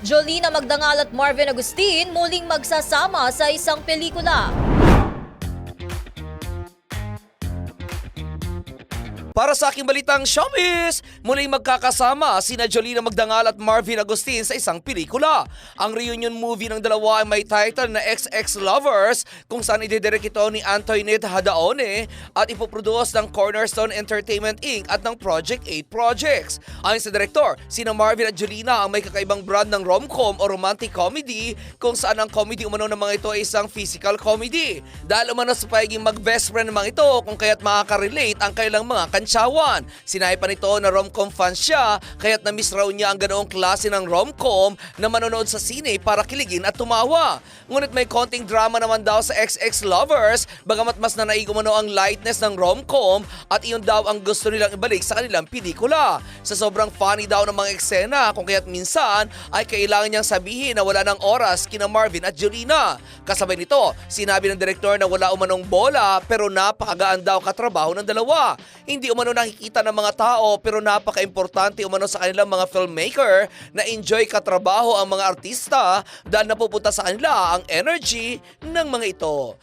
Jolina Magdangal at Marvin Agustin muling magsasama sa isang pelikula. Para sa aking balitang showbiz, muling magkakasama sina Jolina Magdangal at Marvin Agustin sa isang pelikula. Ang reunion movie ng dalawa ay may title na XX Lovers kung saan ididirect ito ni Antoinette Hadaone at ipoproduce ng Cornerstone Entertainment Inc. at ng Project 8 Projects. Ayon sa direktor, sina Marvin at Jolina ang may kakaibang brand ng rom-com o romantic comedy kung saan ang comedy umano ng mga ito ay isang physical comedy. Dahil umano sa pagiging mag-best friend ng mga ito kung kaya't makaka-relate ang kailang mga kantsawan. Sinabi pa nito na rom-com fan siya kaya't na-miss raw niya ang ganoong klase ng rom-com na manonood sa sine para kiligin at tumawa. Ngunit may konting drama naman daw sa XX Lovers bagamat mas nanaig umano ang lightness ng rom-com at iyon daw ang gusto nilang ibalik sa kanilang pelikula. Sa sobrang funny daw ng mga eksena kung kaya't minsan ay kailangan niyang sabihin na wala ng oras kina Marvin at Jolina. Kasabay nito, sinabi ng direktor na wala umanong bola pero napakagaan daw katrabaho ng dalawa. Hindi umano nakikita ng mga tao pero napaka-importante umano sa kanilang mga filmmaker na enjoy katrabaho ang mga artista dahil napupunta sa kanila ang energy ng mga ito.